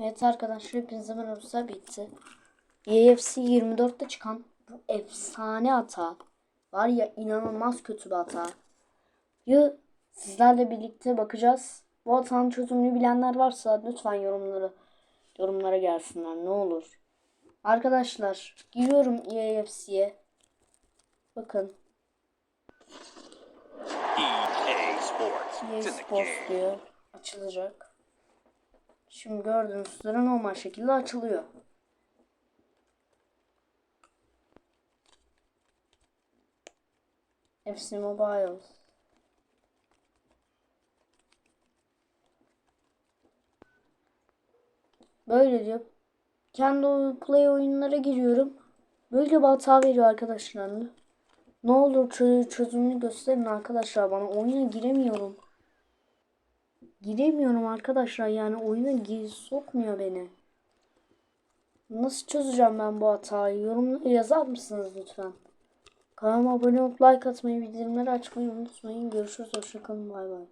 Evet arkadaşlar hepinize merhaba bitti. EFC 24'te çıkan bu efsane hata var ya inanılmaz kötü bir hata. Ya sizlerle birlikte bakacağız. Bu hatanın çözümünü bilenler varsa lütfen yorumlara yorumlara gelsinler ne olur. Arkadaşlar giriyorum EFC'ye. Bakın EA Sports. Game. diyor. Açılacak. Şimdi gördüğünüz üzere normal şekilde açılıyor. FC Mobile. Böyle diyor. Kendi play oyunlara giriyorum. Böyle bir hata veriyor arkadaşlar. Ne olur çö- çözümünü gösterin arkadaşlar bana. Oyuna giremiyorum. Giremiyorum arkadaşlar yani oyuna gir sokmuyor beni. Nasıl çözeceğim ben bu hatayı? Yorumlara yazar mısınız lütfen? Kanalıma abone olup like atmayı, bildirimleri açmayı unutmayın. Görüşürüz. Hoşçakalın. Bay bay.